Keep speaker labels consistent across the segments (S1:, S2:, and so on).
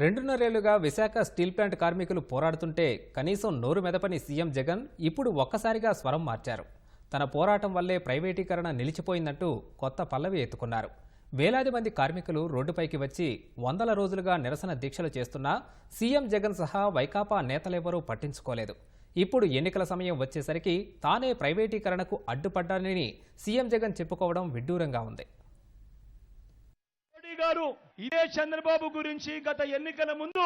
S1: రెండున్నరేళ్ళుగా Visakha steel plant కార్మికులు పోరాడుతుంటే కనీసం నోరు మెదపని సీఎం జగన్ ఇప్పుడు ఒక్కసారిగా స్వరం మార్చారు. తన పోరాటం వల్లే ప్రైవేటీకరణ నిలిచిపోయిందంటూ కొత్త పల్లవి ఎత్తుకున్నారు. వేలాది మంది కార్మికులు రోడ్డుపైకి వచ్చి వందల రోజులుగా నిరసన దీక్షలు చేస్తున్నా సీఎం జగన్ సహా వైకాపా నేతలెవరూ పట్టించుకోలేదు. ఇప్పుడు ఎన్నికల సమయం వచ్చేసరికి తానే ప్రైవేటీకరణకు అడ్డుపడ్డానని సీఎం జగన్ చెప్పుకోవడం విడ్డూరంగా ఉంది.
S2: మోడీ గారు ఇదే చంద్రబాబు గురించి గత ఎన్నికల ముందు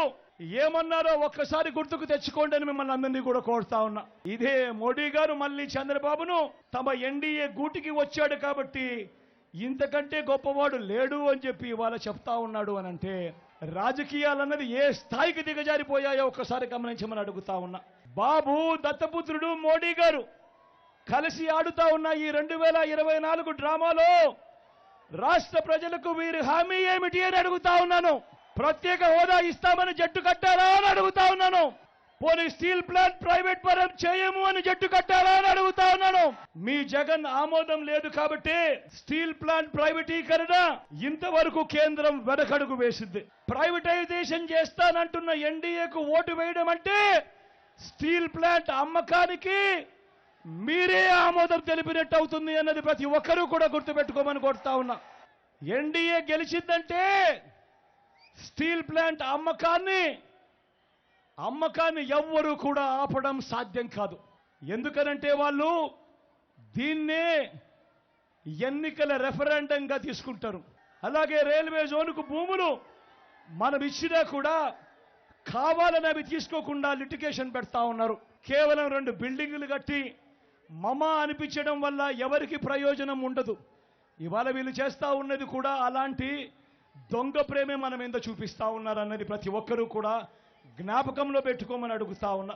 S2: ఏమన్నారో ఒక్కసారి గుర్తుకు తెచ్చుకోండి అని మిమ్మల్ని అందరినీ కూడా కోరుతా ఉన్నా. ఇదే మోడీ గారు మళ్ళీ చంద్రబాబును తమ ఎన్డీఏ గూటికి వచ్చాడు కాబట్టి ఇంతకంటే గొప్పవాడు లేడు అని చెప్పి ఇవాళ చెప్తా ఉన్నాడు అని అంటే రాజకీయాలన్నది ఏ స్థాయికి దిగజారిపోయాయో ఒక్కసారి గమనించమని అడుగుతా ఉన్నా. బాబు దత్తపుత్రుడు మోడీ గారు కలిసి ఆడుతా ఉన్న ఈ రెండు వేల ఇరవై నాలుగు డ్రామాలో. రాష్ట్ర ప్రజలకు వీరి హామీ ఏమిటి అని అడుగుతా ఉన్నాను. ప్రత్యేక హోదా ఇస్తామని జట్టు కట్టారా అని అడుగుతా ఉన్నాను. పోనీ స్టీల్ ప్లాంట్ ప్రైవేట్ పరం చేయము అని జట్టు కట్టారా అని అడుగుతా ఉన్నాను. మీ జగన్ ఆమోదం లేదు కాబట్టి స్టీల్ ప్లాంట్ ప్రైవేటీకరణ ఇంతవరకు కేంద్రం వెనకడుగు వేసింది. ప్రైవేటైజేషన్ చేస్తానంటున్న ఎన్డీఏకు ఓటు వేయడం అంటే స్టీల్ ప్లాంట్ అమ్మకానికి మీరే ఆమోదం తెలిపినట్టు అవుతుంది అన్నది ప్రతి ఒక్కరూ కూడా గుర్తుపెట్టుకోమని కోరుతా ఉన్నా. ఎన్డీఏ గెలిచిందంటే స్టీల్ ప్లాంట్ అమ్మకాన్ని అమ్మకాన్ని ఎవ్వరూ కూడా ఆపడం సాధ్యం కాదు. ఎందుకనంటే వాళ్ళు దీన్నే ఎన్నికల రెఫరెండంగా తీసుకుంటారు. అలాగే రైల్వే జోన్కు భూములు మనం ఇచ్చినా కూడా కావాలని అవి తీసుకోకుండా లిటికేషన్ పెడతా ఉన్నారు. కేవలం రెండు బిల్డింగులు కట్టి మమ అనిపించడం వల్ల ఎవరికి ప్రయోజనం ఉండదు. ఇవాళ వీళ్ళు చేస్తా ఉన్నది కూడా అలాంటి దొంగ ప్రేమే మనం ఎంత చూపిస్తా ఉన్నారన్నది ప్రతి ఒక్కరూ కూడా జ్ఞాపకంలో పెట్టుకోమని అడుగుతా ఉన్నా.